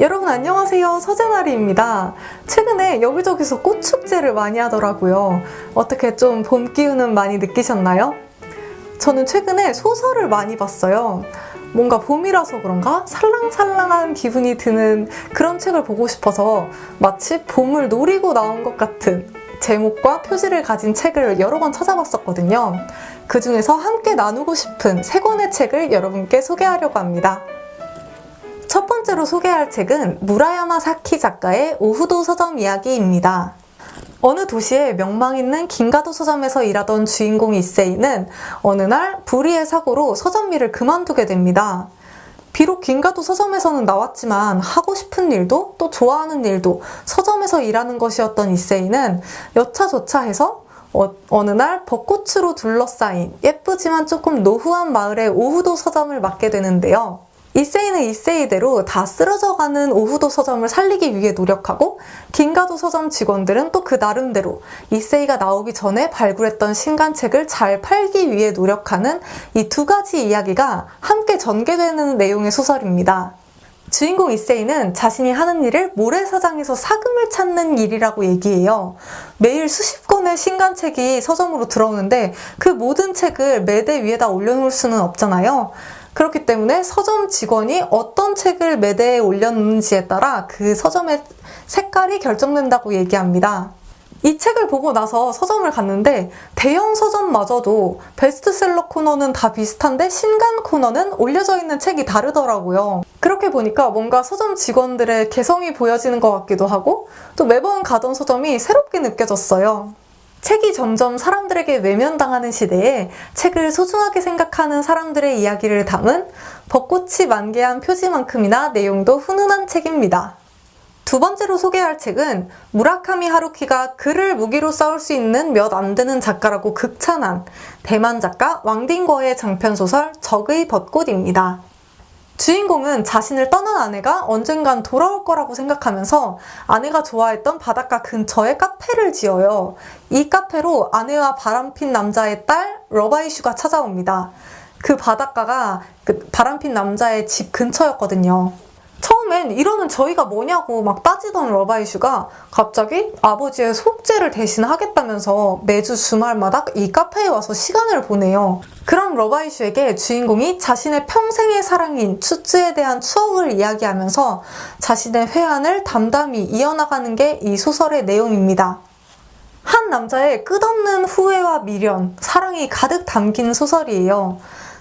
여러분 안녕하세요 서재나리입니다 최근에 여기저기서 꽃축제를 많이 하더라고요 어떻게 좀 봄 기운은 많이 느끼셨나요? 저는 최근에 소설을 많이 봤어요 뭔가 봄이라서 그런가 살랑살랑한 기분이 드는 그런 책을 보고 싶어서 마치 봄을 노리고 나온 것 같은 제목과 표지를 가진 책을 여러 권 찾아봤었거든요. 그 중에서 함께 나누고 싶은 세 권의 책을 여러분께 소개하려고 합니다. 첫 번째로 소개할 책은 무라야마 사키 작가의 오후도 서점 이야기입니다. 어느 도시에 명망 있는 긴가도 서점에서 일하던 주인공 이세이는 어느 날 불의의 사고로 서점 일을 그만두게 됩니다. 비록 긴가도 서점에서는 나왔지만 하고 싶은 일도 또 좋아하는 일도 서점에서 일하는 것이었던 이세이는 여차저차 해서 어, 어느 날 벚꽃으로 둘러싸인 예쁘지만 조금 노후한 마을의 오후도 서점을 맡게 되는데요. 이세이는 이세이대로 다 쓰러져가는 오후도 서점을 살리기 위해 노력하고 긴가도 서점 직원들은 또 그 나름대로 이세이가 나오기 전에 발굴했던 신간책을 잘 팔기 위해 노력하는 이 두 가지 이야기가 함께 전개되는 내용의 소설입니다. 주인공 이세이는 자신이 하는 일을 모래사장에서 사금을 찾는 일이라고 얘기해요. 매일 수십 권의 신간책이 서점으로 들어오는데 그 모든 책을 매대 위에다 올려놓을 수는 없잖아요. 그렇기 때문에 서점 직원이 어떤 책을 매대에 올렸는지에 따라 그 서점의 색깔이 결정된다고 얘기합니다. 이 책을 보고 나서 서점을 갔는데 대형 서점마저도 베스트셀러 코너는 다 비슷한데 신간 코너는 올려져 있는 책이 다르더라고요. 그렇게 보니까 뭔가 서점 직원들의 개성이 보여지는 것 같기도 하고 또 매번 가던 서점이 새롭게 느껴졌어요. 책이 점점 사람들에게 외면당하는 시대에 책을 소중하게 생각하는 사람들의 이야기를 담은 벚꽃이 만개한 표지만큼이나 내용도 훈훈한 책입니다. 두 번째로 소개할 책은 무라카미 하루키가 글을 무기로 싸울 수 있는 몇 안 되는 작가라고 극찬한 대만 작가 왕딩거의 장편 소설 적의 벚꽃입니다. 주인공은 자신을 떠난 아내가 언젠간 돌아올 거라고 생각하면서 아내가 좋아했던 바닷가 근처에 카페를 지어요. 이 카페로 아내와 바람핀 남자의 딸 러바이슈가 찾아옵니다. 그 바닷가가 그 바람핀 남자의 집 근처였거든요. 처음엔 이러는 저희가 뭐냐고 막 따지던 러바이슈가 갑자기 아버지의 속죄를 대신 하겠다면서 매주 주말마다 이 카페에 와서 시간을 보내요. 그런 러바이슈에게 주인공이 자신의 평생의 사랑인 추츠에 대한 추억을 이야기하면서 자신의 회한을 담담히 이어나가는 게 이 소설의 내용입니다. 한 남자의 끝없는 후회와 미련, 사랑이 가득 담긴 소설이에요.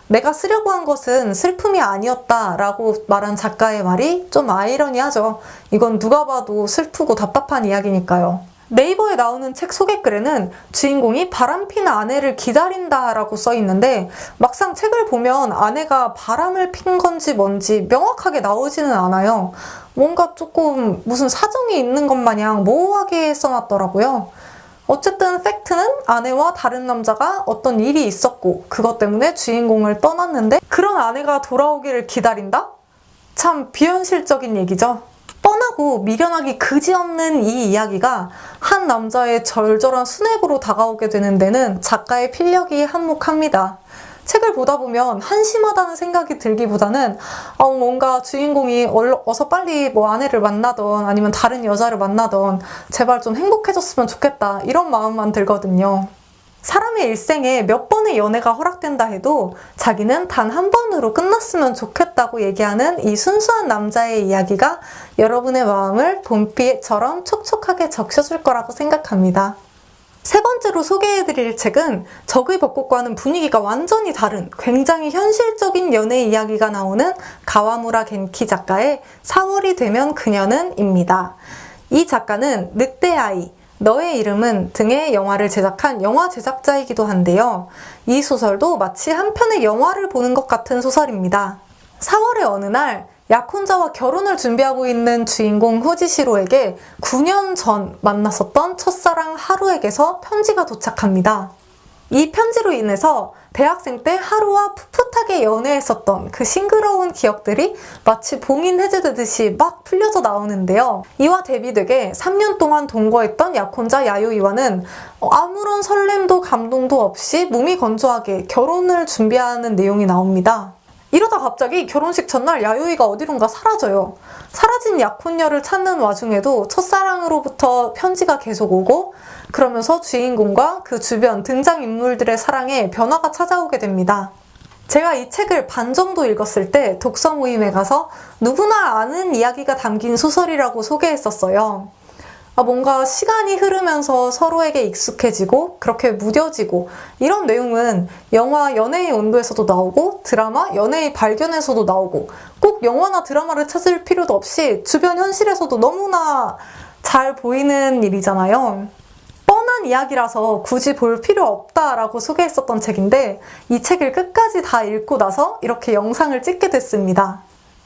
내가 쓰려고 한 것은 슬픔이 아니었다라고 말한 작가의 말이 좀 아이러니하죠. 이건 누가 봐도 슬프고 답답한 이야기니까요. 네이버에 나오는 책 소개글에는 주인공이 바람핀 아내를 기다린다라고 써 있는데 막상 책을 보면 아내가 바람을 핀 건지 뭔지 명확하게 나오지는 않아요. 뭔가 조금 무슨 사정이 있는 것 마냥 모호하게 써놨더라고요. 어쨌든 팩트는 아내와 다른 남자가 어떤 일이 있었고 그것 때문에 주인공을 떠났는데 그런 아내가 돌아오기를 기다린다? 참 비현실적인 얘기죠. 뻔하고 미련하기 그지없는 이 이야기가 한 남자의 절절한 순애으로 다가오게 되는 데는 작가의 필력이 한몫합니다. 책을 보다 보면 한심하다는 생각이 들기보다는 어, 뭔가 주인공이 어서 빨리 뭐 아내를 만나던 아니면 다른 여자를 만나던 제발 좀 행복해졌으면 좋겠다 이런 마음만 들거든요. 사람의 일생에 몇 번의 연애가 허락된다 해도 자기는 단 한 번으로 끝났으면 좋겠다고 얘기하는 이 순수한 남자의 이야기가 여러분의 마음을 봄비처럼 촉촉하게 적셔줄 거라고 생각합니다. 세 번째로 소개해드릴 책은 적의 벚꽃과는 분위기가 완전히 다른 굉장히 현실적인 연애 이야기가 나오는 가와무라 겐키 작가의 4월이 되면 그녀는 입니다. 이 작가는 늑대 아이, 너의 이름은 등의 영화를 제작한 영화 제작자이기도 한데요. 이 소설도 마치 한 편의 영화를 보는 것 같은 소설입니다. 4월의 어느 날 약혼자와 결혼을 준비하고 있는 주인공 후지시로에게 9년 전 만났었던 첫사랑 하루에게서 편지가 도착합니다. 이 편지로 인해서 대학생 때 하루와 풋풋하게 연애했었던 그 싱그러운 기억들이 마치 봉인 해제되듯이 막 풀려져 나오는데요. 이와 대비되게 3년 동안 동거했던 약혼자 야요이와는 아무런 설렘도 감동도 없이 몸이 건조하게 결혼을 준비하는 내용이 나옵니다. 이러다 갑자기 결혼식 전날 야요이가 어디론가 사라져요. 사라진 약혼녀를 찾는 와중에도 첫사랑으로부터 편지가 계속 오고 그러면서 주인공과 그 주변 등장인물들의 사랑에 변화가 찾아오게 됩니다. 제가 이 책을 반 정도 읽었을 때 독서 모임에 가서 누구나 아는 이야기가 담긴 소설이라고 소개했었어요. 아, 뭔가 시간이 흐르면서 서로에게 익숙해지고 그렇게 무뎌지고 이런 내용은 영화 연애의 온도에서도 나오고 드라마 연애의 발견에서도 나오고 꼭 영화나 드라마를 찾을 필요도 없이 주변 현실에서도 너무나 잘 보이는 일이잖아요. 뻔한 이야기라서 굳이 볼 필요 없다라고 소개했었던 책인데 이 책을 끝까지 다 읽고 나서 이렇게 영상을 찍게 됐습니다.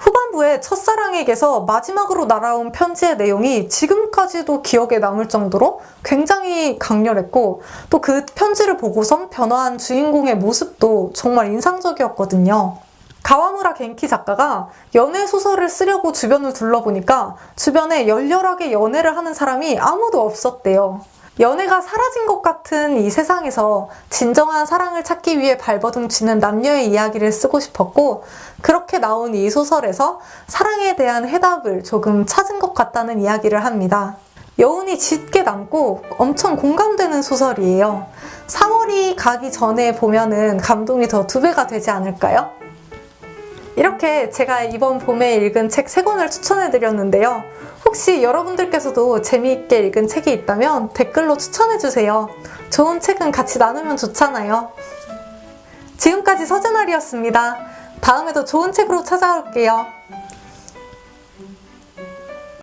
후반부에 첫사랑에게서 마지막으로 날아온 편지의 내용이 지금까지도 기억에 남을 정도로 굉장히 강렬했고 또 그 편지를 보고선 변화한 주인공의 모습도 정말 인상적이었거든요. 가와무라 겐키 작가가 연애 소설을 쓰려고 주변을 둘러보니까 주변에 열렬하게 연애를 하는 사람이 아무도 없었대요. 연애가 사라진 것 같은 이 세상에서 진정한 사랑을 찾기 위해 발버둥 치는 남녀의 이야기를 쓰고 싶었고, 그렇게 나온 이 소설에서 사랑에 대한 해답을 조금 찾은 것 같다는 이야기를 합니다. 여운이 짙게 남고 엄청 공감되는 소설이에요. 3월이 가기 전에 보면은 감동이 더 두 배가 되지 않을까요? 이렇게 제가 이번 봄에 읽은 책 3권을 추천해드렸는데요. 혹시 여러분들께서도 재미있게 읽은 책이 있다면 댓글로 추천해주세요. 좋은 책은 같이 나누면 좋잖아요. 지금까지 서재날이었습니다. 다음에도 좋은 책으로 찾아올게요.